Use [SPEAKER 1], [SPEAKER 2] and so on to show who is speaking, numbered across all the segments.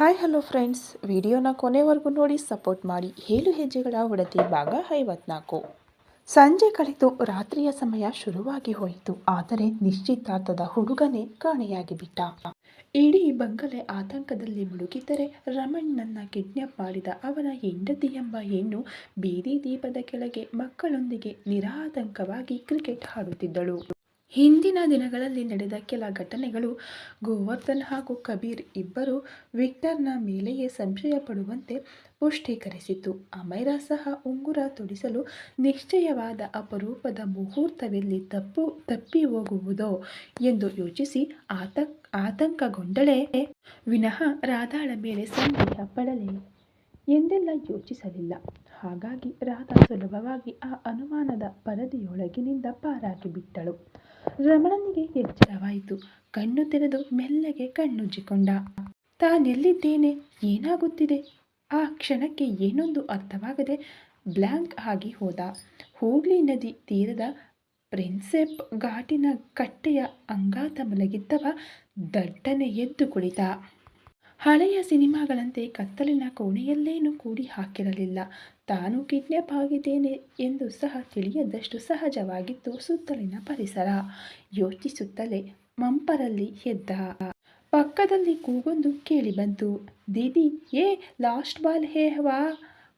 [SPEAKER 1] Hi hello friends ವಿಡಿಯೋನ ಕೊನೆವರೆಗೂ ನೋಡಿ ಸಪೋರ್ಟ್ ಮಾಡಿ ಏಳು ಹೆಜ್ಜೆಗಳ ಒಡತಿ ಭಾಗ ಐವತ್ನಾಲ್ಕು. ಸಂಜೆ ಕಳೆದು ರಾತ್ರಿಯ ಸಮಯ ಶುರುವಾಗಿ ಹೋಯಿತು. ಆದರೆ ನಿಶ್ಚಿತಾರ್ಥದ ಹುಡುಗನೇ ಕಾಣೆಯಾಗಿ ಬಿಟ್ಟ. ಇಡೀ ಬಂಗಲೆ ಆತಂಕದಲ್ಲಿ ಮುಳುಗಿದ್ದರೆ ರಮಣ್ಣನ್ನ ಕಿಡ್ನಾಪ್ ಮಾಡಿದ ಅವನ ಹೆಂಡತಿ ಎಂಬ ಹೆಣ್ಣು ಬೀದಿ ದೀಪದ ಕೆಳಗೆ ಮಕ್ಕಳೊಂದಿಗೆ ನಿರಾತಂಕವಾಗಿ ಕ್ರಿಕೆಟ್ ಆಡುತ್ತಿದ್ದಳು. ಹಿಂದಿನ ದಿನಗಳಲ್ಲಿ ನಡೆದ ಕೆಲ ಘಟನೆಗಳು ಗೋವರ್ಧನ್ ಹಾಗೂ ಕಬೀರ್ ಇಬ್ಬರು ವಿಕ್ಟರ್ನ ಮೇಲೆಯೇ ಸಂಶಯ ಪಡುವಂತೆ ಪುಷ್ಟೀಕರಿಸಿತು ಅಮೈರಾ ಸಹ ಉಂಗುರ ತೊಡಿಸಲು ನಿಶ್ಚಯವಾದ ಅಪರೂಪದ ಮುಹೂರ್ತವೆಲ್ಲಿ ತಪ್ಪು, ತಪ್ಪಿ ಹೋಗುವುದೋ ಎಂದು ಯೋಚಿಸಿ ಆತ, ಆತಂಕಗೊಂಡಳೇ. ವಿನಃ ರಾಧಾಳ ಮೇಲೆ ಸಂದೇಹ ಪಡಲೇ ಎಂದೆಲ್ಲ ಯೋಚಿಸಲಿಲ್ಲ. ಹಾಗಾಗಿ ರಾಧಾ ಸುಲಭವಾಗಿ ಆ ಅನುಮಾನದ ಪರದೆಯೊಳಗಿನಿಂದ ಪಾರಾಗಿ ಬಿಟ್ಟಳು ರಮಣನಿಗೆ ಎಚ್ಚರವಾಯಿತು. ಕಣ್ಣು ತೆರೆದು ಮೆಲ್ಲಗೆ ಕಣ್ಣುಜ್ಜಿಕೊಂಡ. ತಾನೆಲ್ಲಿದ್ದೇನೆ ಏನಾಗುತ್ತಿದೆ? ಆ ಕ್ಷಣಕ್ಕೆ ಏನೊಂದು ಅರ್ಥವಾಗದೆ ಬ್ಲ್ಯಾಂಕ್ ಆಗಿ ಹೋದ. ಹೂಗ್ಲಿ ನದಿ ತೀರದ ಪ್ರಿನ್ಸೆಪ್ ಘಾಟಿನ ಕಟ್ಟೆಯ ಅಂಗಾತ ಮಲಗಿದ್ದವ ದಟ್ಟನೆ ಎದ್ದು ಕುಳಿತ. ಹಳೆಯ ಸಿನಿಮಾಗಳಂತೆ ಕತ್ತಲಿನ ಕೋಣೆಯಲ್ಲೇನೂ ಕೂಡಿ ಹಾಕಿರಲಿಲ್ಲ. ತಾನು ಕಿಡ್ನ್ಯಾಪ್ ಆಗಿದ್ದೇನೆ ಎಂದು ಸಹ ತಿಳಿಯದಷ್ಟು ಸಹಜವಾಗಿತ್ತು ಸುತ್ತಲಿನ ಪರಿಸರ ಯೋಚಿಸುತ್ತಲೇ ಮಂಪರಲ್ಲಿ ಎದ್ದ ಪಕ್ಕದಲ್ಲಿ ಕೂಗೊಂದು ಕೇಳಿಬಂತು ದೀದಿ ಏ ಲಾಸ್ಟ್ ಬಾಲ್ ಹೇ ವಾ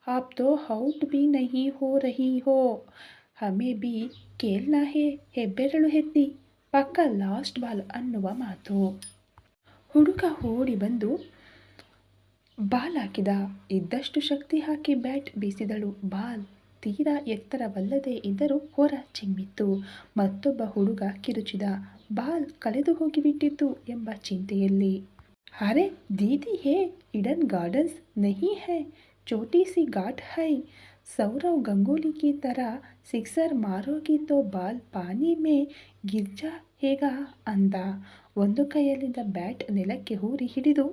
[SPEAKER 1] आप तो ಔಟ್ ಬಿ ನಹಿ ಹೋ ರಹಿ ಹೋ ಹಮೆ ಬಿ ಕೇಲ್ನಾ ಹೇ ಹೆಬ್ಬೆರಳು ಎತ್ತಿ ಪಕ್ಕ ಲಾಸ್ಟ್ ಬಾಲ್ ಅನ್ನುವ ಮಾತು ಹುಡುಗ ಓಡಿ ಬಂದು ಬಾಲ್ ಹಾಕಿದ. ಇದ್ದಷ್ಟು ಶಕ್ತಿ ಹಾಕಿ ಬ್ಯಾಟ್ ಬೀಸಿದಳು. ಬಾಲ್ ತೀರಾ ಎತ್ತರವಲ್ಲದೆ ಇದ್ದರೂ ಹೊರ ಚಿಮ್ಮಿತ್ತು. ಮತ್ತೊಬ್ಬ ಹುಡುಗ ಕಿರುಚಿದ. ಬಾಲ್ ಕಳೆದು ಹೋಗಿಬಿಟ್ಟಿತ್ತು ಎಂಬ ಚಿಂತೆಯಲ್ಲಿ. ಅರೆ, ದೀದಿ ಹೇ ಇಡನ್ ಗಾರ್ಡನ್ಸ್ ನಹಿ ಹೈ, ಚೋಟಿ ಸಿ ಘಾಟ್ ಹೈ. ಸೌರವ್ ಗಂಗೂಲಿ ಕಿ ತರ ಸಿಕ್ಸರ್ ಮಾರೋಗಿ ತೋ ಬಾಲ್ ಪಾನಿ ಮೇ ಗಿರ್ಜಾ ಹೇಗ ಅಂದ. ಒಂದು ಕೈಯಲ್ಲಿದ್ದ ಬ್ಯಾಟ್ ನೆಲಕ್ಕೆ ಹೂರಿ ಹಿಡಿದು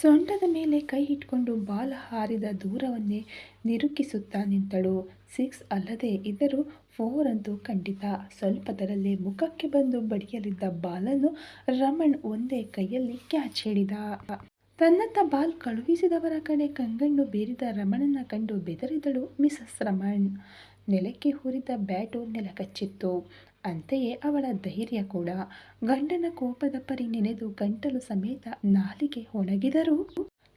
[SPEAKER 1] ಸೊಂಟದ ಮೇಲೆ ಕೈ ಇಟ್ಕೊಂಡು ಬಾಲ್ ಹಾರಿದ ದೂರವನ್ನೇ ನಿರುಕಿಸುತ್ತಾ ನಿಂತಳು. ಸಿಕ್ಸ್ ಅಲ್ಲದೆ ಇದ್ದರೂ ಫೋರ್ ಅಂತೂ ಖಂಡಿತ. ಸ್ವಲ್ಪದರಲ್ಲೇ ಮುಖಕ್ಕೆ ಬಂದು ಬಡಿಯಲಿದ್ದ ಬಾಲನ್ನು ರಮಣ್ ಒಂದೇ ಕೈಯಲ್ಲಿ ಕ್ಯಾಚ್ ಹಿಡಿದ. ತನ್ನತ್ತ ಬಾಲ್ ಕಳುಹಿಸಿದವರ ಕಡೆ ಕಂಗಣ್ಣು ಬೀರಿದ ರಮಣನ ಕಂಡು ಬೆದರಿದಳು ಮಿಸಸ್ ರಮಣ್. ನೆಲಕ್ಕೆ ಹೂರಿದ ಬ್ಯಾಟು ನೆಲಕಚ್ಚಿತ್ತು. ಅಂತೆಯೇ ಅವಳ ಧೈರ್ಯ ಕೂಡ. ಗಂಡನ ಕೋಪದ ಪರಿ ನೆನೆದು ಗಂಟಲು ಸಮೇತ ನಾಲಿಗೆ ಒಣಗಿದರೂ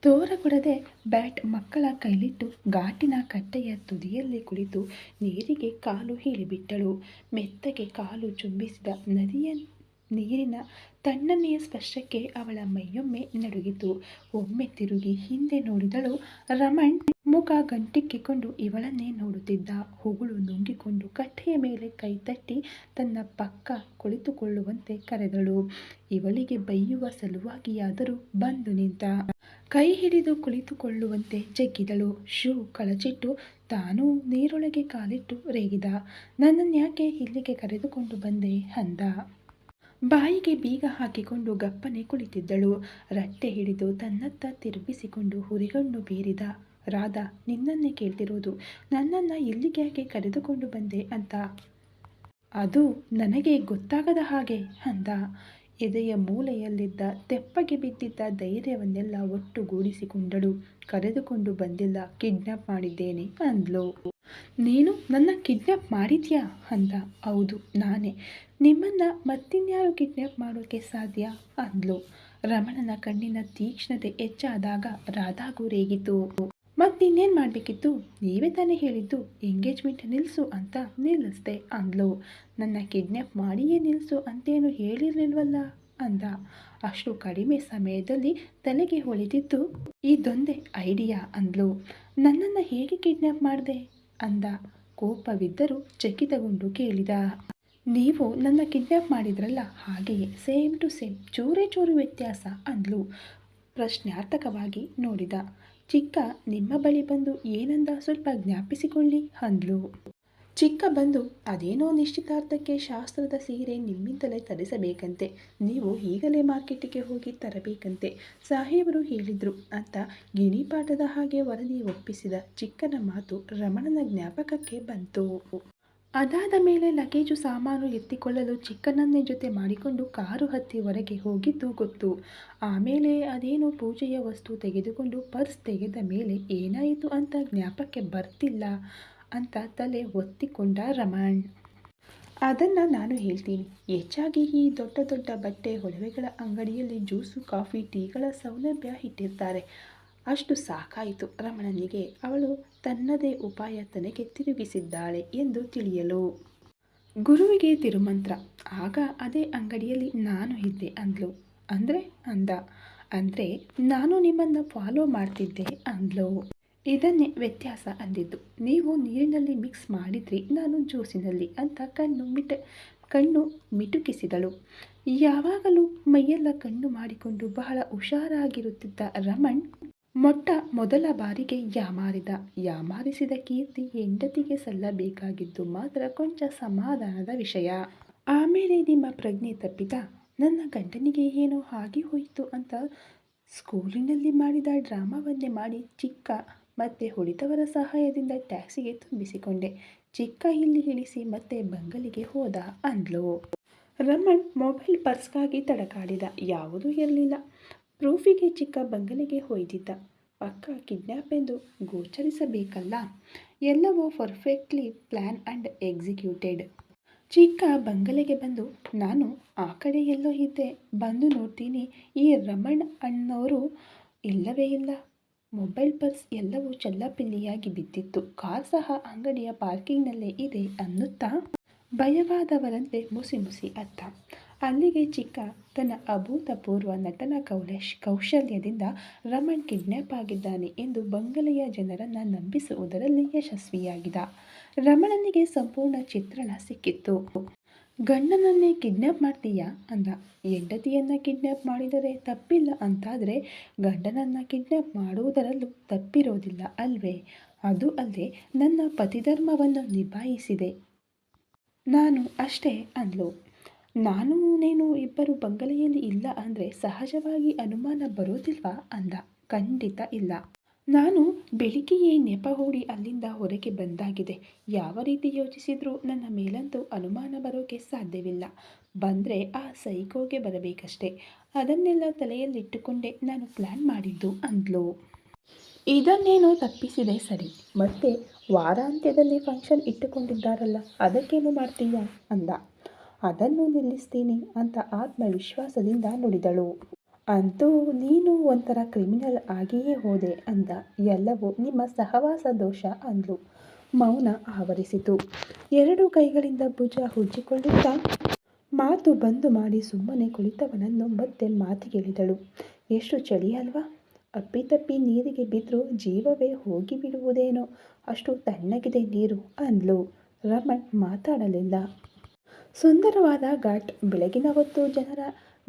[SPEAKER 1] ತೋರಗೊಡದೆ ಬ್ಯಾಟ್ ಮಕ್ಕಳ ಕೈಲಿಟ್ಟು ಘಾಟಿನ ಕಟ್ಟೆಯ ತುದಿಯಲ್ಲಿ ಕುಳಿತು ನೀರಿಗೆ ಕಾಲು ಹೀಳಿಬಿಟ್ಟಳು. ಮೆತ್ತಗೆ ಕಾಲು ಚುಂಬಿಸಿದ ನದಿಯ ನೀರಿನ ತಣ್ಣನೆಯ ಸ್ಪರ್ಶಕ್ಕೆ ಅವಳ ಮೈಯೊಮ್ಮೆ ನಡುಗಿತು. ಒಮ್ಮೆ ತಿರುಗಿ ಹಿಂದೆ ನೋಡಿದಳು ರಮಣ್ ಮುಖ ಗಂಟಿಕ್ಕಿಕೊಂಡು ಇವಳನ್ನೇ ನೋಡುತ್ತಿದ್ದ. ಹೊಗಳು ನುಂಗಿಕೊಂಡು ಕಟ್ಟೆಯ ಮೇಲೆ ಕೈ ತಟ್ಟಿ ತನ್ನ ಪಕ್ಕ ಕುಳಿತುಕೊಳ್ಳುವಂತೆ ಕರೆದಳು, ಇವಳಿಗೆ ಬೈಯುವ ಸಲುವಾಗಿಯಾದರೂ ಬಂದು ನಿಂತ. ಕೈ ಹಿಡಿದು ಕುಳಿತುಕೊಳ್ಳುವಂತೆ ಜಗ್ಗಿದಳು. ಶೂ ಕಳಚಿಟ್ಟು ತಾನೂ ನೀರೊಳಗೆ ಕಾಲಿಟ್ಟು ರೇಗಿದ. ನನ್ನನ್ಯಾಕೆ ಇಲ್ಲಿಗೆ ಕರೆದುಕೊಂಡು ಬಂದೆ? ಅಂದ. ಬಾಯಿಗೆ ಬೀಗ ಹಾಕಿಕೊಂಡು ಗಪ್ಪನೆ ಕುಳಿತಿದ್ದಳು. ರಟ್ಟೆ ಹಿಡಿದು ತನ್ನತ್ತ ತಿರುಗಿಸಿಕೊಂಡು ಹುರಿಗಣ್ಣು ಬೀರಿದ, ರಾಧಾ, ನಿನ್ನನ್ನೇ ಕೇಳ್ತಿರೋದು. ನನ್ನನ್ನು ಇಲ್ಲಿಗೆ ಯಾಕೆ ಕರೆದುಕೊಂಡು ಬಂದೆ? ಅಂತ. ಅದು ನನಗೆ ಗೊತ್ತಾಗದ ಹಾಗೆ, ಅಂದ. ಎದೆಯ ಮೂಲೆಯಲ್ಲಿದ್ದ ತೆಪ್ಪಗೆ ಬಿದ್ದಿದ್ದ ಧೈರ್ಯವನ್ನೆಲ್ಲ ಒಟ್ಟುಗೂಡಿಸಿಕೊಂಡಳು. ಕರೆದುಕೊಂಡು ಬಂದಿಲ್ಲ, ಕಿಡ್ನಾಪ್ ಮಾಡಿದ್ದೇನೆ, ಅಂದ್ಲು. ನೀನು ನನ್ನ ಕಿಡ್ನ್ಯಾಪ್ ಮಾಡಿದ್ಯಾ? ಅಂದ. ಹೌದು, ನಾನೇ. ನಿಮ್ಮನ್ನ ಮತ್ತಿನ್ಯಾರು ಕಿಡ್ನ್ಯಾಪ್ ಮಾಡೋಕ್ಕೆ ಸಾಧ್ಯ? ಅಂದ್ಲು. ರಮಣನ ಕಣ್ಣಿನ ತೀಕ್ಷ್ಣತೆ ಹೆಚ್ಚಾದಾಗ ರಾಧಾಗೂ ರೇಗಿತು. ಮತ್ತಿನ್ನೇನು ಮಾಡಬೇಕಿತ್ತು? ನೀವೇ ತಾನೇ ಹೇಳಿದ್ದು ಎಂಗೇಜ್ಮೆಂಟ್ ನಿಲ್ಲಿಸು ಅಂತ ನಿಲ್ಲಿಸ್ದೆ, ಅಂದ್ಲು. ನನ್ನ ಕಿಡ್ನ್ಯಾಪ್ ಮಾಡಿಯೇ ನಿಲ್ಲಿಸು ಅಂತೇನು ಹೇಳಿರಲಿಲ್ವಲ್ಲ? ಅಂದ. ಅಷ್ಟು ಕಡಿಮೆ ಸಮಯದಲ್ಲಿ ತಲೆಗೆ ಹೊಳೆದಿದ್ದು, ಇದೊಂದೇ ಐಡಿಯಾ ಅಂದ್ಲು. ನನ್ನನ್ನು ಹೇಗೆ ಕಿಡ್ನ್ಯಾಪ್ ಮಾಡಿದೆ? ಅಂದ. ಕೋಪವಿದ್ದರೂ ಚಕಿತಗೊಂಡು ಕೇಳಿದ, ನೀವು ನನ್ನ ಕಿಡ್ನ್ಯಾಪ್ ಮಾಡಿದ್ರಲ್ಲ, ಹಾಗೆಯೇ ಸೇಮ್ ಟು ಸೇಮ್ ಚೂರೇ ಚೂರು ವ್ಯತ್ಯಾಸ ಅಂದ್ಲು. ಪ್ರಶ್ನಾರ್ಥಕವಾಗಿ ನೋಡಿದ, ಚಿಕ್ಕ, ನಿಮ್ಮ ಬಳಿ ಬಂದು ಏನಂದ ಸ್ವಲ್ಪ ಜ್ಞಾಪಿಸಿಕೊಳ್ಳಿ ಅಂದ್ಲು. ಚಿಕ್ಕ ಬಂದು ಅದೇನೋ ನಿಶ್ಚಿತಾರ್ಥಕ್ಕೆ ಶಾಸ್ತ್ರದ ಸೀರೆ ನಿಮ್ಮಿಂದಲೇ ತರಿಸಬೇಕಂತೆ. ನೀವು ಈಗಲೇ ಮಾರ್ಕೆಟಿಗೆ ಹೋಗಿ ತರಬೇಕಂತೆ. ಸಾಹೇಬರು ಹೇಳಿದರು ಅಂತ ಗಿಣಿಪಾಠದ ಹಾಗೆ ವರದಿ ಒಪ್ಪಿಸಿದ ಚಿಕ್ಕನ ಮಾತು ರಮಣನ ಜ್ಞಾಪಕಕ್ಕೆ ಬಂತು. ಅದಾದ ಮೇಲೆ ಲಗೇಜು ಸಾಮಾನು ಎತ್ತಿಕೊಳ್ಳಲು ಚಿಕ್ಕನನ್ನೇ ಜೊತೆ ಮಾಡಿಕೊಂಡು ಕಾರು ಹತ್ತಿ ಹೊರಗೆ ಹೋಗಿದ್ದು ಗೊತ್ತು. ಆಮೇಲೆ ಅದೇನು ಪೂಜೆಯ ವಸ್ತು ತೆಗೆದುಕೊಂಡು ಪರ್ಸ್ ತೆಗೆದ ಮೇಲೆ ಏನಾಯಿತು ಅಂತ ಜ್ಞಾಪಕ್ಕೆ ಬರ್ತಿಲ್ಲ. ಅಂತ ತಲೆ ಒತ್ತಿಕೊಂಡ ರಮಣ್. ಅದನ್ನು ನಾನು ಹೇಳ್ತೀನಿ. ಹೆಚ್ಚಾಗಿ ಈ ದೊಡ್ಡ ದೊಡ್ಡ ಬಟ್ಟೆ ಒಡವೆಗಳ ಅಂಗಡಿಯಲ್ಲಿ ಜ್ಯೂಸು, ಕಾಫಿ, ಟೀಗಳ ಸೌಲಭ್ಯ ಇಟ್ಟಿರ್ತಾರೆ. ಅಷ್ಟು ಸಾಕಾಯಿತು ರಮಣನಿಗೆ. ಅವಳು ತನ್ನದೇ ಉಪಾಯ ತನಗೆ ತಿರುಗಿಸಿದ್ದಾಳೆ ಎಂದು ತಿಳಿಯಲು. ಗುರುವಿಗೆ ತಿರುಮಂತ್ರ. ಆಗ ಅದೇ ಅಂಗಡಿಯಲ್ಲಿ ನಾನು ಇದ್ದೆ ಅಂದ್ಲು. ಅಂದರೆ ಅಂದ. ಅಂದರೆ ನಾನು ನಿಮ್ಮನ್ನು ಫಾಲೋ ಮಾಡ್ತಿದ್ದೆ ಅಂದ್ಲು. ಇದನ್ನೇ ವ್ಯತ್ಯಾಸ ಅಂದಿದ್ದು. ನೀವು ನೀರಿನಲ್ಲಿ ಮಿಕ್ಸ್ ಮಾಡಿದ್ರಿ, ನಾನು ಜ್ಯೂಸಿನಲ್ಲಿ ಅಂತ ಕಣ್ಣು ಮಿಟ, ಕಣ್ಣು ಮಿಟುಕಿಸಿದಳು. ಯಾವಾಗಲೂ ಮೈಯೆಲ್ಲ ಕಣ್ಣು ಮಾಡಿಕೊಂಡು ಬಹಳ ಹುಷಾರಾಗಿರುತ್ತಿದ್ದ ರಮಣ್ ಮೊಟ್ಟ ಮೊದಲ ಬಾರಿಗೆ ಯಾಮಾರಿದ ಯಾಮಾರಿಸಿದ ಕೀರ್ತಿ ಹೆಂಡತಿಗೆ ಸಲ್ಲಬೇಕಾಗಿದ್ದು ಮಾತ್ರ ಕೊಂಚ ಸಮಾಧಾನದ ವಿಷಯ. ಆಮೇಲೆ ನಿಮ್ಮ ಪ್ರಜ್ಞೆ ತಪ್ಪಿದ. ನನ್ನ ಗಂಡನಿಗೆ ಏನೋ ಹಾಗೆ ಹೋಯಿತು ಅಂತ ಸ್ಕೂಲಿನಲ್ಲಿ ಮಾಡಿದ ಡ್ರಾಮಾವನ್ನೇ ಮಾಡಿ ಚಿಕ್ಕ ಮತ್ತೆ ಉಳಿದವರ ಸಹಾಯದಿಂದ ಟ್ಯಾಕ್ಸಿಗೆ ತುಂಬಿಸಿಕೊಂಡೆ. ಚಿಕ್ಕ ಇಲ್ಲಿ ಇಳಿಸಿ ಮತ್ತೆ ಬಂಗಲಿಗೆ ಹೋದ ಅಂದ್ಲು. ರಮಣ್ ಮೊಬೈಲ್ ಪರ್ಸ್ಗಾಗಿ ತಡಕಾಡಿದ. ಯಾವುದೂ ಇರಲಿಲ್ಲ. ಪ್ರೂಫಿಗೆ ಚಿಕ್ಕ ಬಂಗಲಿಗೆ ಒಯ್ದಿದ್ದ ಪಕ್ಕ ಕಿಡ್ನ್ಯಾಪ್ ಎಂದು ಗೋಚರಿಸಬೇಕಲ್ಲ? ಎಲ್ಲವೂ ಪರ್ಫೆಕ್ಟ್ಲಿ ಪ್ಲ್ಯಾನ್ ಆ್ಯಂಡ್ ಎಕ್ಸಿಕ್ಯೂಟೆಡ್. ಚಿಕ್ಕ ಬಂಗಲೆಗೆ ಬಂದು, ನಾನು ಆ ಕಡೆ ಎಲ್ಲೋ ಇದ್ದೆ. ಬಂದು ನೋಡ್ತೀನಿ. ಈ ರಮಣ್ ಅಣ್ಣವರು ಇಲ್ಲವೇ ಇಲ್ಲ. ಮೊಬೈಲ್ ಪರ್ಸ್ ಎಲ್ಲವೂ ಚಲ್ಲಪಿಲ್ಲಿಯಾಗಿ ಬಿದ್ದಿತ್ತು. ಕಾರ್ ಸಹ ಅಂಗಡಿಯ ಪಾರ್ಕಿಂಗ್ನಲ್ಲೇ ಇದೆ ಅನ್ನುತ್ತಾ ಭಯವಾದವರಂತೆ ಮುಸಿ ಮುಸಿ ಅತ್ತ. ಅಲ್ಲಿಗೆ ಚಿಕ್ಕ, ತನ್ನ ಅಭೂತಪೂರ್ವ ನಟನ ಕೌಲೇಶ್ ಕೌಶಲ್ಯದಿಂದ ರಮಣ್ ಕಿಡ್ನ್ಯಾಪ್ ಆಗಿದ್ದಾನೆ ಎಂದು ಬಂಗಲೆಯ ಜನರನ್ನು ನಂಬಿಸುವುದರಲ್ಲಿ ಯಶಸ್ವಿಯಾಗಿದ ರಮಣನಿಗೆ ಸಂಪೂರ್ಣ ಚಿತ್ರಣ ಸಿಕ್ಕಿತ್ತು. ಗಂಡನನ್ನೇ ಕಿಡ್ನ್ಯಾಪ್ ಮಾಡ್ತೀಯಾ ಅಂದ. ಹೆಂಡತಿಯನ್ನು ಕಿಡ್ನ್ಯಾಪ್ ಮಾಡಿದರೆ ತಪ್ಪಿಲ್ಲ ಅಂತಾದರೆ ಗಂಡನನ್ನು ಕಿಡ್ನ್ಯಾಪ್ ಮಾಡುವುದರಲ್ಲೂ ತಪ್ಪಿರೋದಿಲ್ಲ ಅಲ್ವೇ? ಅದು ಅಲ್ಲದೆ ನನ್ನ ಪತಿಧರ್ಮವನ್ನು ನಿಭಾಯಿಸಿದೆ. ನಾನು ಅಷ್ಟೇ ಅಂದ್ಲು. ನಾನು ನೀನು ಇಬ್ಬರು ಬಂಗಲೆಯಲ್ಲಿ ಇಲ್ಲ ಅಂದರೆ ಸಹಜವಾಗಿ ಅನುಮಾನ ಬರೋದಿಲ್ವಾ ಅಂದ. ಖಂಡಿತ ಇಲ್ಲ. ನಾನು ಬೆಳಿಗ್ಗೆಯೇ ನೆಪ ಹೂಡಿ ಅಲ್ಲಿಂದ ಹೊರಗೆ ಬಂದಾಗಿದೆ. ಯಾವ ರೀತಿ ಯೋಚಿಸಿದರೂ ನನ್ನ ಮೇಲಂತೂ ಅನುಮಾನ ಬರೋಕೆ ಸಾಧ್ಯವಿಲ್ಲ. ಬಂದರೆ ಆ ಸೈಕೋಗೆ ಬರಬೇಕಷ್ಟೆ. ಅದನ್ನೆಲ್ಲ ತಲೆಯಲ್ಲಿಟ್ಟುಕೊಂಡೇ ನಾನು ಪ್ಲ್ಯಾನ್ ಮಾಡಿದ್ದು ಅಂದ್ಲು. ಇದನ್ನೇನೋ ತಪ್ಪಿಸಿದೆ ಸರಿ. ಮತ್ತೆ ವಾರಾಂತ್ಯದಲ್ಲಿ ಫಂಕ್ಷನ್ ಇಟ್ಟುಕೊಂಡಿದ್ದಾರಲ್ಲ, ಅದಕ್ಕೇನು ಮಾಡ್ತೀಯಾ? ಅಂದ. ಅದನ್ನು ನಿಲ್ಲಿಸ್ತೀನಿ ಅಂತ ಆತ್ಮವಿಶ್ವಾಸದಿಂದ ನುಡಿದಳು. ಅಂತೂ ನೀನು ಒಂಥರ ಕ್ರಿಮಿನಲ್ ಆಗಿಯೇ ಹೋದೆ ಅಂದ. ಎಲ್ಲವೂ ನಿಮ್ಮ ಸಹವಾಸ ದೋಷ ಅಂದ್ಲು. ಮೌನ ಆವರಿಸಿತು. ಎರಡು ಕೈಗಳಿಂದ ಭುಜ ಹುಜ್ಜಿಕೊಳ್ಳುತ್ತಾ ಮಾತು ಬಂದು ಮಾಡಿ ಸುಮ್ಮನೆ ಕುಳಿತವನನ್ನು ಮತ್ತೆ ಮಾತಿಗೆಳಿದಳು. ಎಷ್ಟು ಚಳಿ ಅಲ್ವಾ? ಅಪ್ಪಿತಪ್ಪಿ ನೀರಿಗೆ ಬಿದ್ದರೂ ಜೀವವೇ ಹೋಗಿ ಬಿಡುವುದೇನೋ? ಅಷ್ಟು ತಣ್ಣಗಿದೆ ನೀರು ಅಂದ್ಲು. ರಮಣ್ ಮಾತಾಡಲಿಲ್ಲ. ಸುಂದರವಾದ ಘಾಟ್. ಬೆಳಗಿನ ಹೊತ್ತು ಜನರ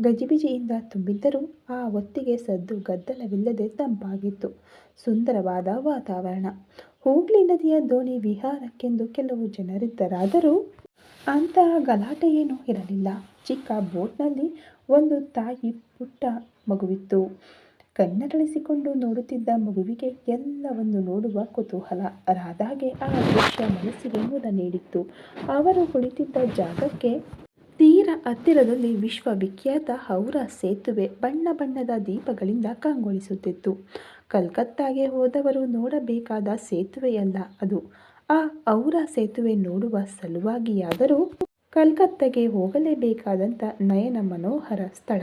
[SPEAKER 1] ಗಜಿಬಿಜಿಯಿಂದ ತುಂಬಿದ್ದರೂ ಆ ಹೊತ್ತಿಗೆ ಸದ್ದು ಗದ್ದಲವಿಲ್ಲದೆ ತಂಪಾಗಿತ್ತು. ಸುಂದರವಾದ ವಾತಾವರಣ. ಹೂಗ್ಲಿ ನದಿಯ ದೋಣಿ ವಿಹಾರಕ್ಕೆಂದು ಕೆಲವು ಜನರಿದ್ದರಾದರೂ ಅಂತಹ ಗಲಾಟೆ ಏನೂ ಇರಲಿಲ್ಲ. ಚಿಕ್ಕ ಬೋಟ್ನಲ್ಲಿ ಒಂದು ತಾಯಿ ಪುಟ್ಟ ಮಗುವಿತ್ತು. ಕಣ್ಣರಳಿಸಿಕೊಂಡು ನೋಡುತ್ತಿದ್ದ ಮಗುವಿಗೆ ಎಲ್ಲವನ್ನು ನೋಡುವ ಕುತೂಹಲ. ರಾಧಾಗೆ ಆ ದೃಶ್ಯ ಮನಸ್ಸಿಗೆ ಮುದ ನೀಡಿತ್ತು. ಅವರು ಕುಳಿತಿದ್ದ ಜಾಗಕ್ಕೆ ಹತ್ತಿರದಲ್ಲಿ ವಿಶ್ವವಿಖ್ಯಾತ ಹೌರ ಸೇತುವೆ ಬಣ್ಣ ಬಣ್ಣದ ದೀಪಗಳಿಂದ ಕಂಗೊಳಿಸುತ್ತಿತ್ತು. ಕಲ್ಕತ್ತಾಗೆ ಹೋದವರು ನೋಡಬೇಕಾದ ಸೇತುವೆಯಲ್ಲ ಅದು. ಆ ಔರ ಸೇತುವೆ ನೋಡುವ ಸಲುವಾಗಿಯಾದರೂ ಕಲ್ಕತ್ತಾಗೆ ಹೋಗಲೇಬೇಕಾದಂಥ ನಯನ ಮನೋಹರ ಸ್ಥಳ.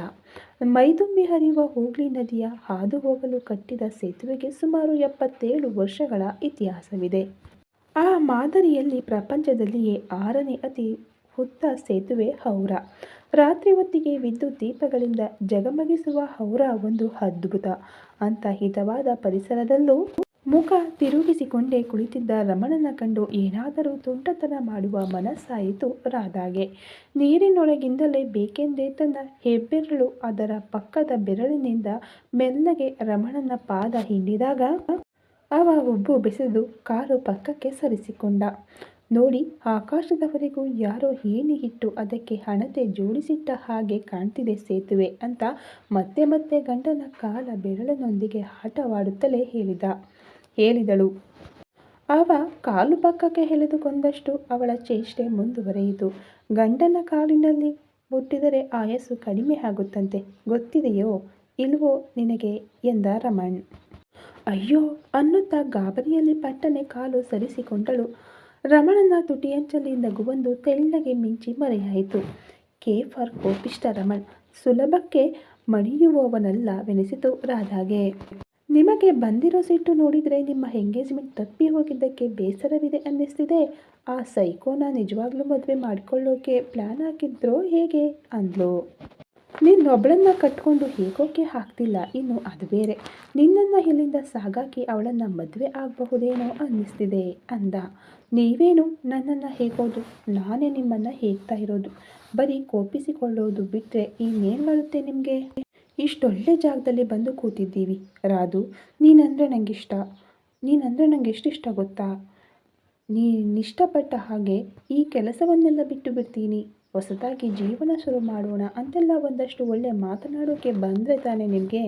[SPEAKER 1] ಮೈದುಂಬಿ ಹರಿಯುವ ಹೂಗ್ಲಿ ನದಿಯ ಹಾದು ಹೋಗಲು ಕಟ್ಟಿದ ಸೇತುವೆಗೆ ಸುಮಾರು ಎಪ್ಪತ್ತೇಳು ವರ್ಷಗಳ ಇತಿಹಾಸವಿದೆ. ಆ ಮಾದರಿಯಲ್ಲಿ ಪ್ರಪಂಚದಲ್ಲಿಯೇ ಆರನೇ ಅತಿ ಹುತ್ತ ಸೇತುವೆ ಹೌರ. ರಾತ್ರಿ ಹೊತ್ತಿಗೆ ವಿದ್ಯುತ್ ದೀಪಗಳಿಂದ ಜಗಮಗಿಸುವ ಹೌರ ಒಂದು ಅದ್ಭುತ. ಅಂತ ಹಿತವಾದ ಪರಿಸರದಲ್ಲೂ ಮುಖ ತಿರುಗಿಸಿಕೊಂಡೇ ಕುಳಿತಿದ್ದ ರಮಣನ ಕಂಡು ಏನಾದರೂ ತುಂಟತನ ಮಾಡುವ ಮನಸ್ಸಾಯಿತು ರಾಧಾಗೆ. ನೀರಿನೊಳಗಿಂದಲೇ ಬೇಕೆಂದೇ ತನ್ನ ಹೆಬ್ಬೆರಳು ಅದರ ಪಕ್ಕದ ಬೆರಳಿನಿಂದ ಮೆಲ್ಲಗೆ ರಮಣನ ಪಾದ ಹಿಂಡಿದಾಗ ಅವ ಉಬ್ಬು ಬೆಸೆದು ಕಾರು ಪಕ್ಕಕ್ಕೆ ಸರಿಸಿಕೊಂಡ. ನೋಡಿ, ಆಕಾಶದವರೆಗೂ ಯಾರೋ ಏಣಿ ಇಟ್ಟು ಅದಕ್ಕೆ ಹಣತೆ ಜೋಡಿಸಿಟ್ಟ ಹಾಗೆ ಕಾಣ್ತಿದೆ ಸೇತುವೆ ಅಂತ ಮತ್ತೆ ಮತ್ತೆ ಗಂಡನ ಕಾಲ ಬೆರಳನೊಂದಿಗೆ ಆಟವಾಡುತ್ತಲೇ ಹೇಳಿದ, ಹೇಳಿದಳು. ಅವ ಕಾಲು ಪಕ್ಕಕ್ಕೆ ಎಳೆದುಕೊಂಡಷ್ಟು ಅವಳ ಚೇಷ್ಟೆ ಮುಂದುವರೆಯಿತು. ಗಂಡನ ಕಾಲಿನಲ್ಲಿ ಮುಟ್ಟಿದರೆ ಆಯಸ್ಸು ಕಡಿಮೆ ಆಗುತ್ತಂತೆ. ಗೊತ್ತಿದೆಯೋ ಇಲ್ವೋ ನಿನಗೆ ಎಂದ ರಮಣ್. ಅಯ್ಯೋ ಅನ್ನುತ್ತಾ ಗಾಬರಿಯಲ್ಲಿ ಪಟ್ಟನೆ ಕಾಲು ಸರಿಸಿಕೊಂಡಳು. ರಮಣನ ತುಟಿಯಂಚಲಿಯಿಂದ ಗುಬಂದು ತೆಳ್ಳಗೆ ಮಿಂಚಿ ಮರೆಯಾಯಿತು. ಕೆ. ಫಾರ್ ಕೋಪಿಷ್ಟ ರಮಣ್ ಸುಲಭಕ್ಕೆ ಮಡಿಯುವವನಲ್ಲವೆನಿಸಿತು ರಾಧಾಗೆ. ನಿಮಗೆ ಬಂದಿರೋ ಸಿಟ್ಟು ನೋಡಿದರೆ ನಿಮ್ಮ ಎಂಗೇಜ್ಮೆಂಟ್ ತಪ್ಪಿ ಹೋಗಿದ್ದಕ್ಕೆ ಬೇಸರವಿದೆ ಅನ್ನಿಸ್ತಿದೆ. ಆ ಸೈಕೋನ ನಿಜವಾಗ್ಲೂ ಮದುವೆ ಮಾಡಿಕೊಳ್ಳೋಕೆ ಪ್ಲ್ಯಾನ್ ಹಾಕಿದ್ರೋ ಹೇಗೆ ಅಂದ್ಲು. ನಿನ್ನೊಬ್ಳನ್ನ ಕಟ್ಕೊಂಡು ಹೇಗೋಕೆ ಹಾಕ್ತಿಲ್ಲ, ಇನ್ನು ಅದು ಬೇರೆ. ನಿನ್ನನ್ನು ಇಲ್ಲಿಂದ ಸಾಗಾಕಿ ಅವಳನ್ನು ಮದುವೆ ಆಗಬಹುದೇನೋ ಅನ್ನಿಸ್ತಿದೆ ಅಂದ. ನೀವೇನು ನನ್ನನ್ನು ಹೇಗೋದು? ನಾನೇ ನಿಮ್ಮನ್ನು ಹೇಗ್ತಾ ಇರೋದು? ಬರೀ ಕೋಪಿಸಿಕೊಳ್ಳೋದು ಬಿಟ್ಟರೆ ಇನ್ನೇನು ಬರುತ್ತೆ ನಿಮಗೆ? ಇಷ್ಟೊಳ್ಳೆ ಜಾಗದಲ್ಲಿ ಬಂದು ಕೂತಿದ್ದೀವಿ. ರಾಧು, ನೀನಂದರೆ ಇಷ್ಟ ನೀನಂದರೆ ನನಗೆ ಎಷ್ಟಿಷ್ಟ ಗೊತ್ತಾ ನೀನಿಷ್ಟಪಟ್ಟ ಹಾಗೆ ಈ ಕೆಲಸವನ್ನೆಲ್ಲ ಬಿಟ್ಟು ಬಿಡ್ತೀನಿ. ಹೊಸದಾಗಿ ಜೀವನ ಶುರು ಮಾಡೋಣ ಅಂತೆಲ್ಲ ಒಂದಷ್ಟು ಒಳ್ಳೆ ಮಾತನಾಡೋಕೆ ಬಂದರೆ ತಾನೇ ನಿನಗೆ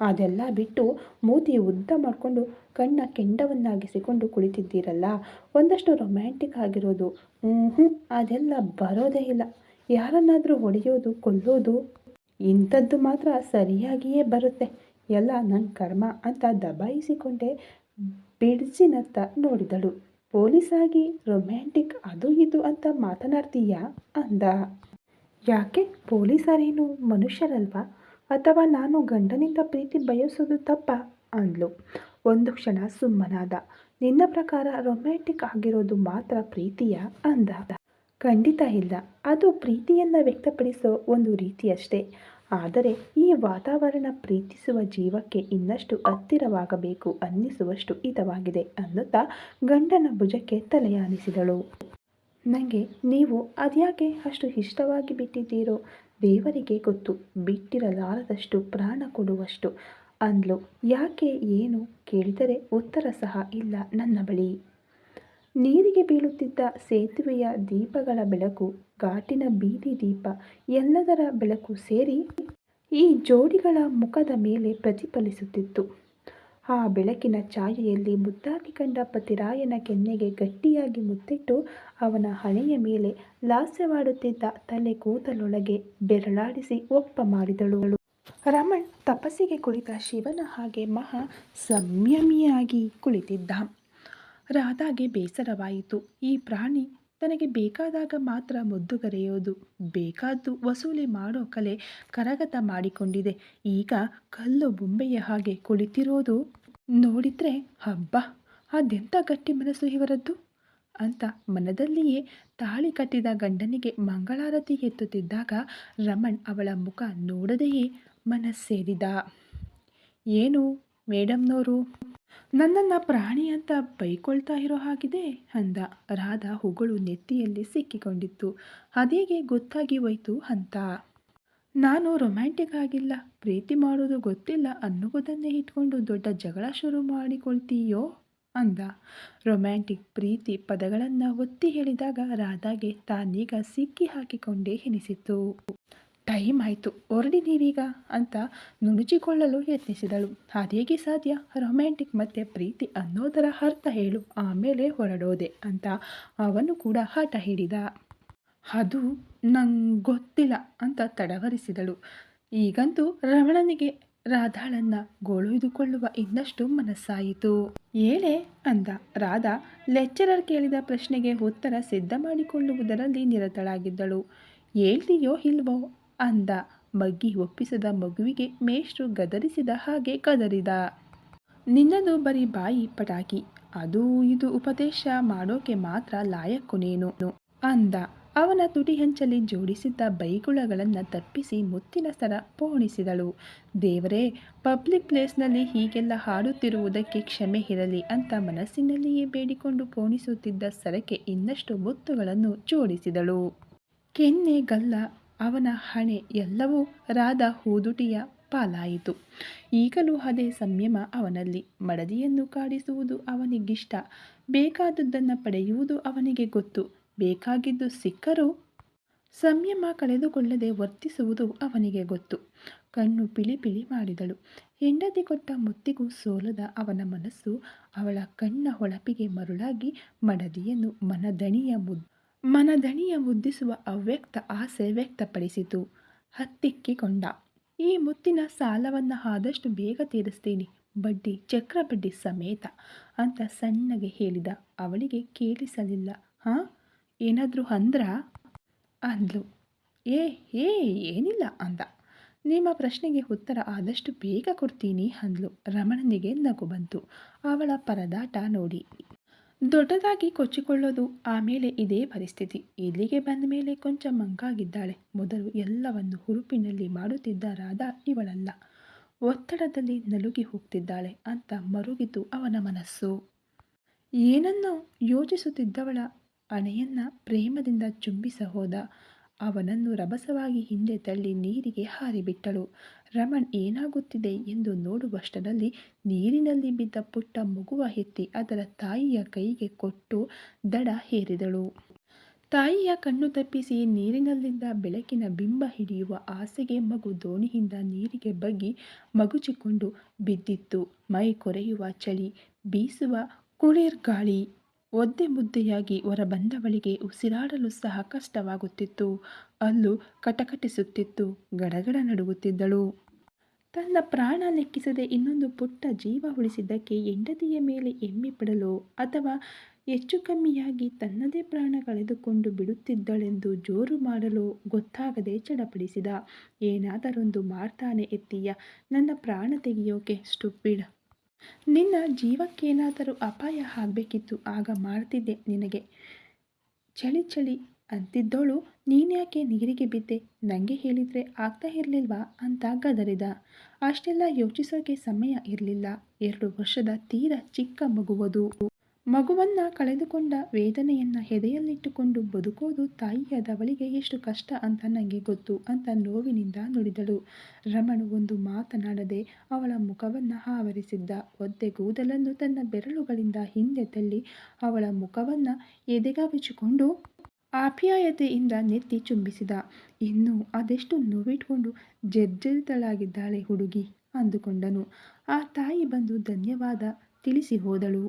[SPEAKER 1] ಅದೆಲ್ಲ ಬಿಟ್ಟು ಮೂತಿ ಉದ್ದ ಮಾಡಿಕೊಂಡು ಕಣ್ಣ ಕೆಂಡವನ್ನಾಗಿಸಿಕೊಂಡು ಕುಳಿತಿದ್ದೀರಲ್ಲ? ಒಂದಷ್ಟು ರೊಮ್ಯಾಂಟಿಕ್ ಆಗಿರೋದು. ಹ್ಞೂ ಅದೆಲ್ಲ ಬರೋದೇ ಇಲ್ಲ. ಯಾರನ್ನಾದರೂ ಹೊಡೆಯೋದು, ಕೊಲ್ಲೋದು, ಇಂಥದ್ದು ಮಾತ್ರ ಸರಿಯಾಗಿಯೇ ಬರುತ್ತೆ. ಎಲ್ಲ ನನ್ನ ಕರ್ಮ ಅಂತ ದಬಾಯಿಸಿಕೊಂಡೇ ಬಿಡ್ಜಿನತ್ತ ನೋಡಿದಳು. ಪೊಲೀಸಾಗಿ ರೊಮ್ಯಾಂಟಿಕ್ ಅದು ಇದು ಅಂತ ಮಾತನಾಡ್ತೀಯಾ? ಅಂದ. ಯಾಕೆ? ಪೊಲೀಸರೇನು ಮನುಷ್ಯರಲ್ವಾ? ಅಥವಾ ನಾನು ಗಂಡನಿಂದ ಪ್ರೀತಿ ಬಯಸೋದು ತಪ್ಪ? ಅಂದ್ಲು. ಒಂದು ಕ್ಷಣ ಸುಮ್ಮನಾದ. ನಿನ್ನ ಪ್ರಕಾರ ರೊಮ್ಯಾಂಟಿಕ್ ಆಗಿರೋದು ಮಾತ್ರ ಪ್ರೀತಿಯ? ಅಂದ. ಖಂಡಿತ ಇಲ್ಲ. ಅದು ಪ್ರೀತಿಯನ್ನು ವ್ಯಕ್ತಪಡಿಸೋ ಒಂದು ರೀತಿಯಷ್ಟೇ. ಆದರೆ ಈ ವಾತಾವರಣ ಪ್ರೀತಿಸುವ ಜೀವಕ್ಕೆ ಇನ್ನಷ್ಟು ಹತ್ತಿರವಾಗಬೇಕು ಅನ್ನಿಸುವಷ್ಟು ಹಿತವಾಗಿದೆ ಅನ್ನುತ್ತಾ ಗಂಡನ ಭುಜಕ್ಕೆ ತಲೆಯಾನಿಸಿದಳು. ನನಗೆ ನೀವು ಅದ್ಯಾಕೆ ಅಷ್ಟು ಇಷ್ಟವಾಗಿ ಬಿಟ್ಟಿದ್ದೀರೋ ದೇವರಿಗೆ ಗೊತ್ತು. ಬಿಟ್ಟಿರಲಾರದಷ್ಟು ಪ್ರಾಣ ಕೊಡುವಷ್ಟು. ಅಂದ್ಲು. ಯಾಕೆ ಏನು ಕೇಳಿದರೆ ಉತ್ತರ ಸಹ ಇಲ್ಲ ನನ್ನ ಬಳಿ. ನೀರಿಗೆ ಬೀಳುತ್ತಿದ್ದ ಸೇತುವೆಯ ದೀಪಗಳ ಬೆಳಕು, ಘಾಟಿನ ಬೀದಿ ದೀಪ, ಎಲ್ಲದರ ಬೆಳಕು ಸೇರಿ ಈ ಜೋಡಿಗಳ ಮುಖದ ಮೇಲೆ ಪ್ರತಿಫಲಿಸುತ್ತಿತ್ತು. ಆ ಬೆಳಕಿನ ಛಾಯೆಯಲ್ಲಿ ಮುದ್ದಾಗಿ ಕಂಡ ಪತಿರಾಯನ ಕೆನ್ನೆಗೆ ಗಟ್ಟಿಯಾಗಿ ಮುತ್ತಿಟ್ಟು ಅವನ ಹಣೆಯ ಮೇಲೆ ಲಾಸ್ಯವಾಡುತ್ತಿದ್ದ ತಲೆ ಕೂದಲೊಳಗೆ ಬೆರಳಾಡಿಸಿ ಒಪ್ಪ ಮಾಡಿದಳು. ರಮಣ್ ತಪಸ್ಸಿಗೆ ಕುಳಿತ ಶಿವನ ಹಾಗೆ ಮಹಾ ಸಂಯಮಿಯಾಗಿ ಕುಳಿತಿದ್ದ. ರಾಧಾಗೆ ಬೇಸರವಾಯಿತು. ಈ ಪ್ರಾಣಿ ತನಗೆ ಬೇಕಾದಾಗ ಮಾತ್ರ ಮುದ್ದುಗರೆಯೋದು ಬೇಕಾದ್ದು ವಸೂಲಿ ಮಾಡೋ ಕಲೆ ಕರಗತ ಮಾಡಿಕೊಂಡಿದೆ. ಈಗ ಕಲ್ಲು ಬೊಂಬೆಯ ಹಾಗೆ ಕುಳಿತಿರೋದು ನೋಡಿದ್ರೆ, ಹಬ್ಬ ಅದೆಂಥ ಗಟ್ಟಿ ಮನಸ್ಸು ಇವರದ್ದು? ಅಂತ ಮನದಲ್ಲಿಯೇ ತಾಳಿ ಕಟ್ಟಿದ ಗಂಡನಿಗೆ ಮಂಗಳಾರತಿ ಎತ್ತುತ್ತಿದ್ದಾಗ ರಮಣ್ ಅವಳ ಮುಖ ನೋಡದೆಯೇ ಮನಸ್ಸೇರಿದ. ಏನು ಮೇಡಮ್ನವರು ನನ್ನನ್ನು ಪ್ರಾಣಿ ಅಂತ ಬೈಕೊಳ್ತಾ ಇರೋ ಹಾಗಿದೆ? ಅಂದ. ರಾಧ ಹುಗಳು ನೆತ್ತಿಯಲ್ಲಿ ಸಿಕ್ಕಿಕೊಂಡಿತ್ತು. ಅದೇಗೆ ಗೊತ್ತಾಗಿ ಹೋಯ್ತು ಅಂತ. ನಾನು ರೊಮ್ಯಾಂಟಿಕ್ ಆಗಿಲ್ಲ, ಪ್ರೀತಿ ಮಾಡೋದು ಗೊತ್ತಿಲ್ಲ ಅನ್ನುವುದನ್ನೇ ಇಟ್ಕೊಂಡು ದೊಡ್ಡ ಜಗಳ ಶುರು ಮಾಡಿಕೊಳ್ತೀಯೋ? ಅಂದ. ರೊಮ್ಯಾಂಟಿಕ್ ಪ್ರೀತಿ ಪದಗಳನ್ನು ಒತ್ತಿ ಹೇಳಿದಾಗ ರಾಧಾಗೆ ತಾನೀಗ ಸಿಕ್ಕಿ ಹಾಕಿಕೊಂಡೇ ಎನಿಸಿತು. ಟೈಮ್ ಆಯಿತು, ಹೊರಡಿ ನೀವೀಗ ಅಂತ ನುಣುಚಿಕೊಳ್ಳಲು ಯತ್ನಿಸಿದಳು. ಅದೇಗೆ ಸಾಧ್ಯ? ರೊಮ್ಯಾಂಟಿಕ್ ಮತ್ತು ಪ್ರೀತಿ ಅನ್ನೋದರ ಅರ್ಥ ಹೇಳು, ಆಮೇಲೆ ಹೊರಡೋದೆ ಅಂತ ಅವನು ಕೂಡ ಹಠ ಹಿಡಿದ. ಅದು ನಂಗೆ ಗೊತ್ತಿಲ್ಲ ಅಂತ ತಡವರಿಸಿದಳು. ಈಗಂತೂ ರಮಣನಿಗೆ ರಾಧಾಳನ್ನ ಗೋಳುಯ್ದುಕೊಳ್ಳುವ ಇನ್ನಷ್ಟು ಮನಸ್ಸಾಯಿತು. ಏಳೆ? ಅಂದ. ರಾಧಾ ಲೆಕ್ಚರರ್ ಕೇಳಿದ ಪ್ರಶ್ನೆಗೆ ಉತ್ತರ ಸಿದ್ಧ ಮಾಡಿಕೊಳ್ಳುವುದರಲ್ಲಿ ನಿರತಳಾಗಿದ್ದಳು. ಹೇಳ್ತೀಯೋ ಇಲ್ವೋ? ಅಂದ. ಮಗ್ಗಿ ಒಪ್ಪಿಸದ ಮಗುವಿಗೆ ಮೇಷ್ಟ್ರು ಗದರಿಸಿದ ಹಾಗೆ ಕದರಿದ. ನಿನ್ನದು ಬರೀ ಬಾಯಿ ಪಟಾಕಿ. ಅದು ಇದು ಉಪದೇಶ ಮಾಡೋಕೆ ಮಾತ್ರ ಲಾಯಕ್ಕು ನೀನು ಅಂದ. ಅವನ ತುಟಿ ಹೆಂಚಲಿ ಜೋಡಿಸಿದ್ದ ಬೈಗುಳಗಳನ್ನು ತಪ್ಪಿಸಿ ಮುತ್ತಿನ ಸರ ಪೋಣಿಸಿದಳು. ದೇವರೇ, ಪಬ್ಲಿಕ್ ಪ್ಲೇಸ್ನಲ್ಲಿ ಹೀಗೆಲ್ಲ ಹಾಡುತ್ತಿರುವುದಕ್ಕೆ ಕ್ಷಮೆ ಇರಲಿ ಅಂತ ಮನಸ್ಸಿನಲ್ಲಿಯೇ ಬೇಡಿಕೊಂಡು ಪೋಣಿಸುತ್ತಿದ್ದ ಸರಕ್ಕೆ ಇನ್ನಷ್ಟು ಮುತ್ತುಗಳನ್ನು ಜೋಡಿಸಿದಳು. ಕೆನ್ನೆ ಗಲ್ಲ, ಅವನ ಹಣೆ ಎಲ್ಲವೂ ರಾಧ ಹೂದುಟಿಯ ಪಾಲಾಯಿತು. ಈಗಲೂ ಅದೇ ಸಂಯಮ ಅವನಲ್ಲಿ. ಮಡದಿಯನ್ನು ಕಾಡಿಸುವುದು ಅವನಿಗಿಷ್ಟ. ಬೇಕಾದದ್ದನ್ನು ಪಡೆಯುವುದು ಅವನಿಗೆ ಗೊತ್ತು. ಬೇಕಾಗಿದ್ದು ಸಿಕ್ಕರೂ ಸಂಯಮ ಕಳೆದುಕೊಳ್ಳದೆ ವರ್ತಿಸುವುದು ಅವನಿಗೆ ಗೊತ್ತು. ಕಣ್ಣು ಪಿಳಿ ಪಿಳಿ ಮಾಡಿದಳು. ಹೆಂಡತಿ ಕೊಟ್ಟ ಮುತ್ತಿಗೂ ಸೋಲದ ಅವನ ಮನಸ್ಸು ಅವಳ ಕಣ್ಣ ಹೊಳಪಿಗೆ ಮರುಳಾಗಿ ಮಡದಿಯನ್ನು ಮನದಣಿಯ ಮುದ್, ಮನದಣಿಯ ಮುದ್ದಿಸುವ ಅವ್ಯಕ್ತ ಆಸೆ ವ್ಯಕ್ತಪಡಿಸಿತು. ಹತ್ತಿಕ್ಕಿಕೊಂಡ. ಈ ಮುತ್ತಿನ ಸಾಲವನ್ನು ಆದಷ್ಟು ಬೇಗ ತೀರಿಸ್ತೀನಿ. ಬಡ್ಡಿ ಚಕ್ರ ಬಡ್ಡಿ ಸಮೇತ ಅಂತ ಸಣ್ಣಗೆ ಹೇಳಿದ. ಅವಳಿಗೆ ಕೇಳಿಸಲಿಲ್ಲ. ಹಾಂ? ಏನಾದರೂ ಅಂದ್ರ? ಅಂದ್ಲು. ಏ ಏ, ಏನಿಲ್ಲ ಅಂದ. ನಿಮ್ಮ ಪ್ರಶ್ನೆಗೆ ಉತ್ತರ ಆದಷ್ಟು ಬೇಗ ಕೊಡ್ತೀನಿ ಅಂದ್ಲು. ರಮಣನಿಗೆ ನಗು ಬಂತು. ಅವಳ ಪರದಾಟ ನೋಡಿ. ದೊಡ್ಡದಾಗಿ ಕೊಚ್ಚಿಕೊಳ್ಳೋದು ಆಮೇಲೆ ಇದೇ ಪರಿಸ್ಥಿತಿ. ಇಲ್ಲಿಗೆ ಬಂದ ಮೇಲೆ ಕೊಂಚ ಮಂಕಾಗಿದ್ದಾಳೆ. ಮೊದಲು ಎಲ್ಲವನ್ನು ಹುರುಪಿನಲ್ಲಿ ಮಾಡುತ್ತಿದ್ದ ರಾಧಾ ಇವಳಲ್ಲ. ಒತ್ತಡದಲ್ಲಿ ನಲುಗಿ ಹೋಗ್ತಿದ್ದಾಳೆ. ಅಂತ ಮರುಗಿತು ಅವನ ಮನಸ್ಸು. ಏನನ್ನೋ ಯೋಚಿಸುತ್ತಿದ್ದವಳ ಅಣೆಯನ್ನ ಪ್ರೇಮದಿಂದ ಚುಂಬಿಸ ಹೋದ. ಅವನನ್ನು ರಭಸವಾಗಿ ಹಿಂದೆ ತಳ್ಳಿ ನೀರಿಗೆ ಹಾರಿಬಿಟ್ಟಳು. ರಮಣ್, ಏನಾಗುತ್ತಿದೆ? ಎಂದು ನೋಡುವಷ್ಟರಲ್ಲಿ ನೀರಿನಲ್ಲಿ ಬಿದ್ದ ಪುಟ್ಟ ಮಗುವ ಎತ್ತಿ ಅದರ ತಾಯಿಯ ಕೈಗೆ ಕೊಟ್ಟು ದಡ ಹೇರಿದಳು. ತಾಯಿಯ ಕಣ್ಣು ತಪ್ಪಿಸಿ ನೀರಿನಲ್ಲಿದ್ದ ಬೆಳಕಿನ ಬಿಂಬ ಹಿಡಿಯುವ ಆಸೆಗೆ ಮಗು ದೋಣಿಯಿಂದ ನೀರಿಗೆ ಬಗ್ಗಿ ಮಗುಚಿಕೊಂಡು ಬಿದ್ದಿತ್ತು. ಮೈ ಕೊರೆಯುವ ಚಳಿ, ಬೀಸುವ ಕುಳಿರ್ ಗಾಳಿ ಒದ್ದೆ ಮುದ್ದೆಯಾಗಿ ಹೊರಬಂದವಳಿಗೆ ಉಸಿರಾಡಲು ಸಹ ಕಷ್ಟವಾಗುತ್ತಿತ್ತು. ಅಲ್ಲೂ ಕಟಕಟಿಸುತ್ತಿತ್ತು, ಗಡಗಡ ನಡುಗುತ್ತಿದ್ದಳು. ತನ್ನ ಪ್ರಾಣ ಲೆಕ್ಕಿಸದೆ ಇನ್ನೊಂದು ಪುಟ್ಟ ಜೀವ ಉಳಿಸಿದ್ದಕ್ಕೆ ಹೆಂಡತಿಯ ಮೇಲೆ ಹೆಮ್ಮೆ ಪಡಲು ಅಥವಾ ಹೆಚ್ಚು ಕಮ್ಮಿಯಾಗಿ ತನ್ನದೇ ಪ್ರಾಣ ಕಳೆದುಕೊಂಡು ಬಿಡುತ್ತಿದ್ದಳೆಂದು ಜೋರು ಮಾಡಲು ಗೊತ್ತಾಗದೆ ಚಡಪಡಿಸಿದ. ಏನಾದರೊಂದು ಮಾಡ್ತಾನೆ ಎತ್ತೀಯ, ನನ್ನ ಪ್ರಾಣ ತೆಗೆಯೋಕೆ ಸ್ಟುಪಿಡ್ ನಿನ್ನ ಜೀವಕ್ಕೇನಾದರೂ ಅಪಾಯ ಆಗಬೇಕಿತ್ತು, ಆಗ ಮಾಡ್ತಿದ್ದೆ ನಿನಗೆ. ಚಳಿ ಚಳಿ ಅಂತಿದ್ದೋಳು, ನೀನ್ಯಾಕೆ ನೀರಿಗೆ ಬಿದ್ದೆ? ನನಗೆ ಹೇಳಿದರೆ ಆಗ್ತಾ ಇರಲಿಲ್ವಾ ಅಂತ ಗದರಿದ. ಅಷ್ಟೆಲ್ಲ ಯೋಚಿಸೋಕೆ ಸಮಯ ಇರಲಿಲ್ಲ. ಎರಡು ವರ್ಷದ ತೀರ ಚಿಕ್ಕ ಮಗುವದು. ಮಗುವನ್ನು ಕಳೆದುಕೊಂಡ ವೇದನೆಯನ್ನು ಎದೆಯಲ್ಲಿಟ್ಟುಕೊಂಡು ಬದುಕೋದು ತಾಯಿಯಾದವಳಿಗೆ ಎಷ್ಟು ಕಷ್ಟ ಅಂತ ನನಗೆ ಗೊತ್ತು ಅಂತ ನೋವಿನಿಂದ ನುಡಿದಳು. ರಮಣು ಒಂದು ಮಾತನಾಡದೆ ಅವಳ ಮುಖವನ್ನು ಆವರಿಸಿದ್ದ ಒದ್ದೆಗೂದಲನ್ನು ತನ್ನ ಬೆರಳುಗಳಿಂದ ಹಿಂದೆ ತಳ್ಳಿ ಅವಳ ಮುಖವನ್ನು ಎದೆಗಾವಿಸಿಕೊಂಡು ಆಪ್ಯಾಯತೆಯಿಂದ ನೆತ್ತಿ ಚುಂಬಿಸಿದ. ಇನ್ನು ಅದೆಷ್ಟು ನೋವಿಟ್ಕೊಂಡು ಜರ್ಜರಿತಳಾಗಿದ್ದಾಳೆ ಹುಡುಗಿ ಅಂದುಕೊಂಡನು. ಆ ತಾಯಿ ಬಂದು ಧನ್ಯವಾದ ತಿಳಿಸಿ ಹೋದಳು.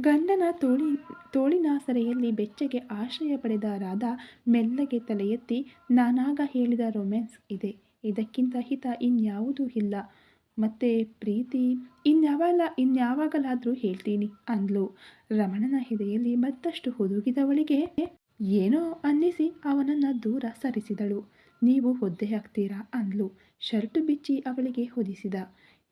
[SPEAKER 1] ಗಂಡನ ತೋಳಿ ತೋಳಿನಾಸರೆಯಲ್ಲಿ ಬೆಚ್ಚಗೆ ಆಶ್ರಯ ಪಡೆದ ರಾಧಾ ಮೆಲ್ಲಗೆ ತಲೆಯೆತ್ತಿ, ನಾನಾಗ ಹೇಳಿದ ರೊಮ್ಯಾನ್ಸ್ ಇದೆ. ಇದಕ್ಕಿಂತ ಹಿತ ಇನ್ಯಾವುದೂ ಇಲ್ಲ. ಮತ್ತೆ ಪ್ರೀತಿ ಇನ್ಯಾವಲ್ಲ ಇನ್ಯಾವಾಗಲಾದರೂ ಹೇಳ್ತೀನಿ ಅಂದ್ಲು. ರಮಣನ ಎದೆಯಲ್ಲಿ ಮತ್ತಷ್ಟು ಹುದುಗಿದವಳಿಗೆ ಏನೋ ಅನ್ನಿಸಿ ಅವನನ್ನು ದೂರ ಸರಿಸಿದಳು. ನೀವು ಒದ್ದೆ ಹಾಕ್ತೀರಾ ಅಂದ್ಲು. ಶರ್ಟು ಬಿಚ್ಚಿ ಅವಳಿಗೆ ಹೊದಿಸಿದ.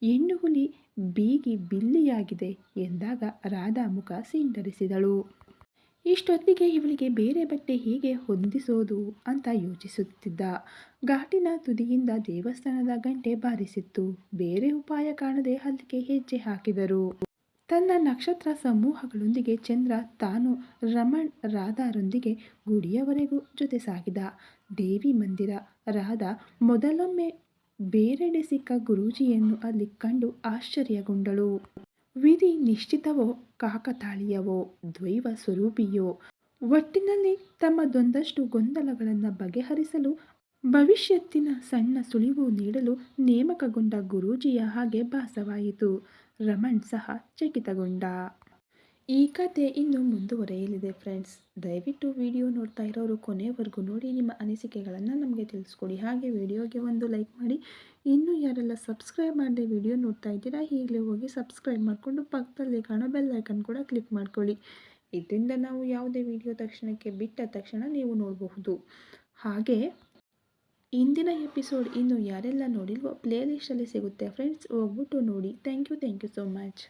[SPEAKER 1] ಹೆಣ್ಣು ಹುಲಿ ಬೀಗಿ ಬಿಲ್ಲಿಯಾಗಿದೆ ಎಂದಾಗ ರಾಧಾ ಮುಖ ಸಿಂಡರಿಸಿದಳು. ಇಷ್ಟೊತ್ತಿಗೆ ಇವಳಿಗೆ ಬೇರೆ ಬಟ್ಟೆ ಹೀಗೆ ಹೊಂದಿಸೋದು ಅಂತ ಯೋಚಿಸುತ್ತಿದ್ದ. ಘಾಟಿನ ತುದಿಯಿಂದ ದೇವಸ್ಥಾನದ ಗಂಟೆ ಬಾರಿಸಿತ್ತು. ಬೇರೆ ಉಪಾಯ ಕಾಣದೆ ಅಲ್ಲಿಗೆ ಹೆಜ್ಜೆ ಹಾಕಿದರು. ತನ್ನ ನಕ್ಷತ್ರ ಸಮೂಹಗಳೊಂದಿಗೆ ಚಂದ್ರ ತಾನು ರಮಣ್ ರಾಧಾರೊಂದಿಗೆ ಗುಡಿಯವರೆಗೂ ಜೊತೆ ಸಾಗಿದ. ದೇವಿ ಮಂದಿರ, ರಾಧಾ ಮೊದಲೊಮ್ಮೆ ಬೇರೆಡೆ ಸಿಕ್ಕ ಗುರೂಜಿಯನ್ನು ಅಲ್ಲಿ ಕಂಡು ಆಶ್ಚರ್ಯಗೊಂಡಳು. ವಿಧಿ ನಿಶ್ಚಿತವೋ, ಕಾಕತಾಳೀಯವೋ, ದ್ವೈವ ಸ್ವರೂಪಿಯೋ, ಒಟ್ಟಿನಲ್ಲಿ ತಮ್ಮದೊಂದಷ್ಟು ಗೊಂದಲಗಳನ್ನು ಬಗೆಹರಿಸಲು, ಭವಿಷ್ಯತ್ತಿನ ಸಣ್ಣ ಸುಳಿವು ನೀಡಲು ನೇಮಕಗೊಂಡ ಗುರೂಜಿಯ ಹಾಗೆ ಭಾಸವಾಯಿತು. ರಮಣ್ ಸಹ ಚಕಿತಗೊಂಡ. ಈ ಕತೆ ಇನ್ನು ಮುಂದುವರೆಯಲಿದೆ ಫ್ರೆಂಡ್ಸ್ ದಯವಿಟ್ಟು ವಿಡಿಯೋ ನೋಡ್ತಾ ಇರೋರು ಕೊನೆವರೆಗೂ ನೋಡಿ, ನಿಮ್ಮ ಅನಿಸಿಕೆಗಳನ್ನು ನಮಗೆ ತಿಳಿಸ್ಕೊಡಿ. ಹಾಗೆ ವಿಡಿಯೋಗೆ ಒಂದು ಲೈಕ್ ಮಾಡಿ. ಇನ್ನೂ ಯಾರೆಲ್ಲ ಸಬ್ಸ್ಕ್ರೈಬ್ ಮಾಡದೆ ವಿಡಿಯೋ ನೋಡ್ತಾ ಇದ್ದೀರಾ, ಈಗಲೇ ಹೋಗಿ ಸಬ್ಸ್ಕ್ರೈಬ್ ಮಾಡಿಕೊಂಡು ಪಕ್ಕದಲ್ಲಿ ಕಾಣೋ ಬೆಲ್ ಐಕನ್ ಕೂಡ ಕ್ಲಿಕ್ ಮಾಡ್ಕೊಳ್ಳಿ. ಇದರಿಂದ ನಾವು ಯಾವುದೇ ವಿಡಿಯೋ ತಕ್ಷಣಕ್ಕೆ ಬಿಟ್ಟ ತಕ್ಷಣ ನೀವು ನೋಡಬಹುದು. ಹಾಗೆ, ಇಂದಿನ ಎಪಿಸೋಡ್ ಇನ್ನು ಯಾರೆಲ್ಲ ನೋಡಿಲ್ವೋ ಪ್ಲೇ ಲಿಸ್ಟಲ್ಲಿ ಸಿಗುತ್ತೆ ಫ್ರೆಂಡ್ಸ್ ಹೋಗ್ಬಿಟ್ಟು ನೋಡಿ. Thank you thank you so much